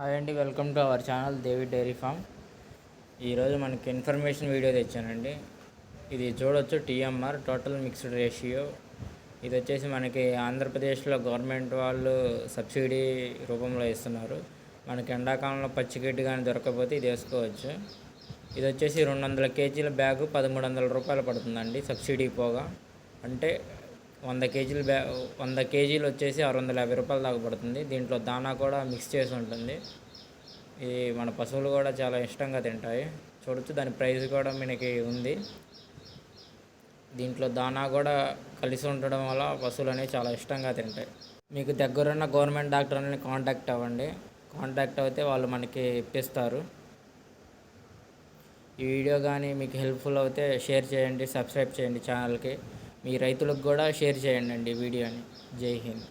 Hi అండి welcome to our channel Devi dairy farm. ఈరోజు మనకి ఇన్ఫర్మేషన్ వీడియో తెచ్చానండి. ఇది చూడొచ్చు టీఎంఆర్ టోటల్ మిక్స్డ్ రేషియో. ఇది వచ్చేసి మనకి ఆంధ్రప్రదేశ్లో గవర్నమెంట్ వాళ్ళు సబ్సిడీ రూపంలో ఇస్తున్నారు. మనకి ఎండాకాలంలో పచ్చిగడ్డి కానీ దొరకకపోతే ఇది వేసుకోవచ్చు. ఇది వచ్చేసి రెండు వందల కేజీల బ్యాగు పదమూడు వందల రూపాయలు పడుతుందండి సబ్సిడీ పోగా. అంటే వంద కేజీలు బ్యా వంద కేజీలు వచ్చేసి ఆరు వందల యాభై రూపాయల దాకా పడుతుంది. దీంట్లో దానా కూడా మిక్స్ చేసి ఉంటుంది. ఇది మన పశువులు కూడా చాలా ఇష్టంగా తింటాయి. చూడొచ్చు దాని ప్రైస్ కూడా మనకి ఉంది. దీంట్లో దానా కూడా కలిసి ఉండడం వల్ల పశువులు అనేవి చాలా ఇష్టంగా తింటాయి. మీకు దగ్గరున్న గవర్నమెంట్ డాక్టర్ని కాంటాక్ట్ అవ్వండి. కాంటాక్ట్ అయితే వాళ్ళు మనకి ఇప్పిస్తారు. ఈ వీడియో కానీ మీకు హెల్ప్ఫుల్ అయితే షేర్ చేయండి సబ్స్క్రైబ్ చేయండి ఛానల్కి. మీ రైతులకు కూడా షేర్ చేయండి అండి వీడియోని. జై హింద్.